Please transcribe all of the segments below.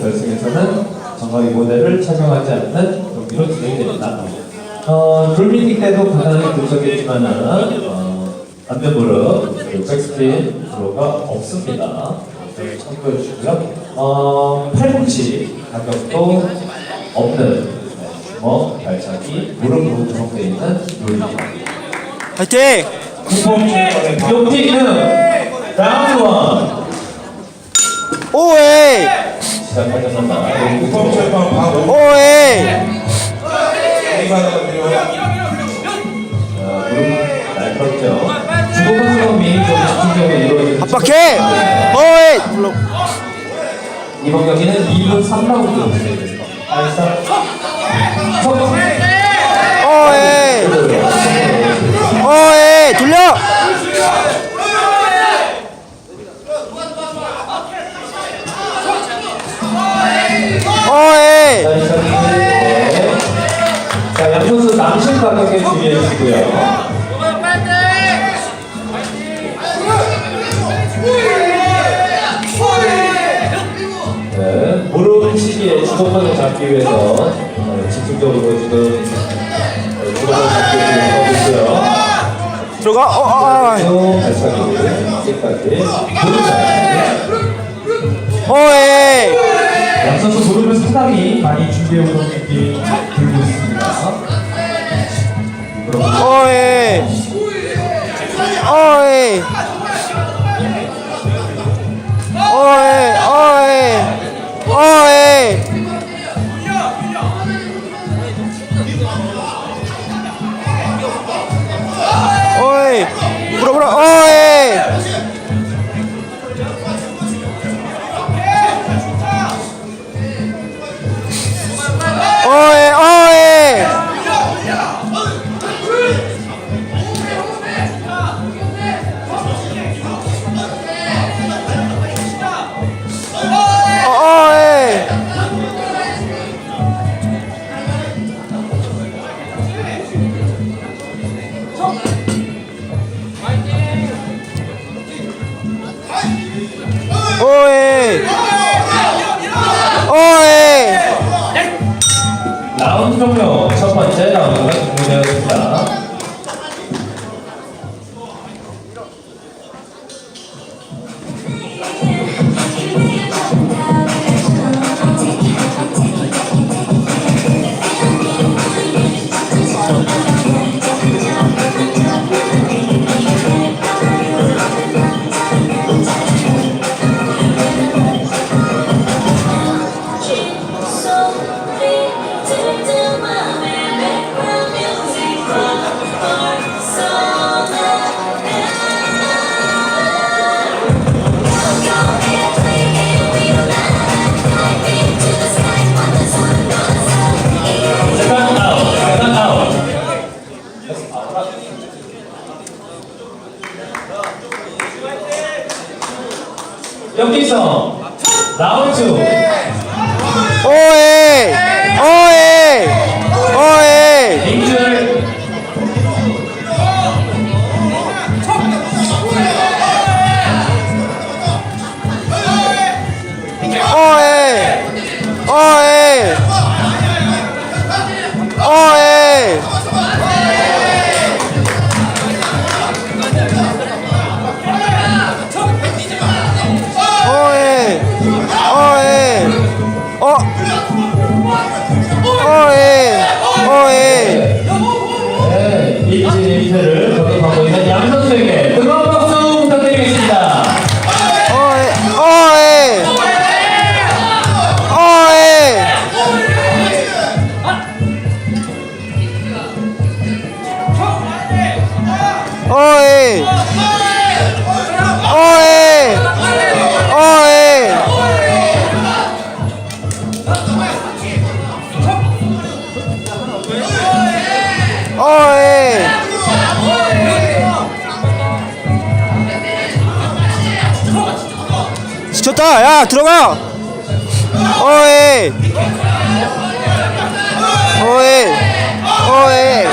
결승에서는 정강이 모델을 착용하지 않는 경기로 진행됩니다. 어, 룰미팅 때도 간단하게 분석했지만은 어, 안면 무릎 그리고 백스핀 브로가 없습니다. 네, 참고해 주시고요. 어, 팔꿈치 가격도 없는 네, 주먹, 발차기, 무릎으로 구성되어 있는 룰입니다. 화이팅! 용티는 라운드 원 오에! 시작하겠습니다. 국방철판 방어 오에! 무릎 날카롭죠. 좀 집중적으로 이루어지는 압박해! 오에! 불러. 이번 경기는 2분 3라운드로 진행됩니다. 알싸. 첫 오에! 오에! 돌려! 자, 이 시작이 자, 양선수 남신 가격에 주의해 주시고요. 네, 무릎 시기에 주도권을 잡기 위해서 어, 집중적으로 지금 어, 주도권을 잡기 위해서 하고 있고요. 들어가! 어, 아, 아. 또 발차기, 끝까지 무릎 잡기. 오에! 양선수 무릎을 상당히 많이 준비해온 느낌이 들고 있습니다. 오에! 오에! 오에! 오에! 오에! 오에! 불어 불어 오에! 오에! 지쳤다! 야, 들어가! 오에! 오에! 오에!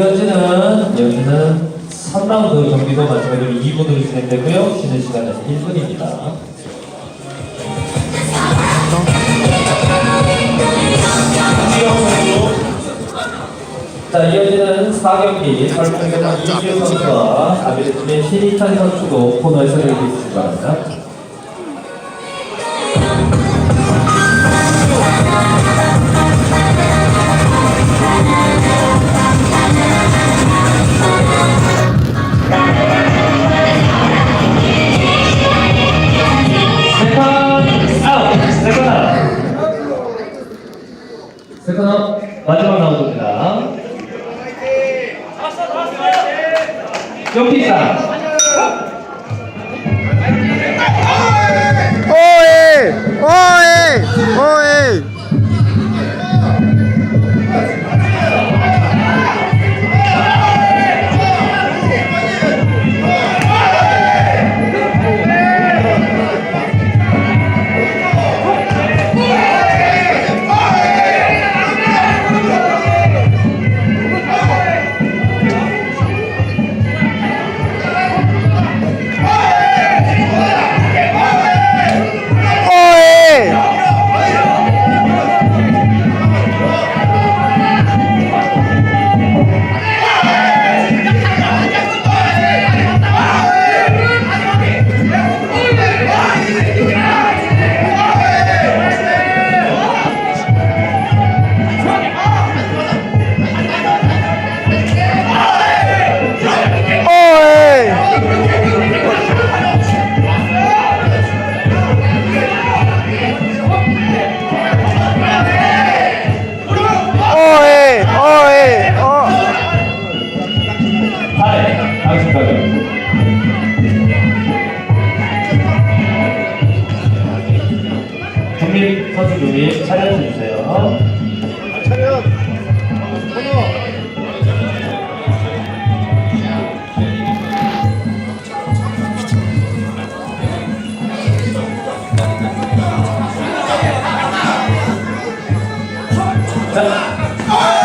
이어지는 이어지는 3라운드 경기도 마지막으로 2분으로 진행되고요. 쉬는 시간은 1분입니다. 자 이어지는 4경기 설명경 이규 선수와 아비르팀의 신희찬 선수도 코너에 서게 해주시기 바랍니다. 정민 선수 준비 차렷해 주세요. 오이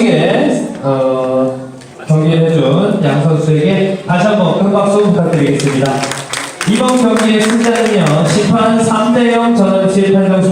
멋지게 어, 경기해준 양 선수에게 다시 한번 큰 박수 부탁드리겠습니다. 이번 경기의 승자는요, 심판 3대0 전원치 안전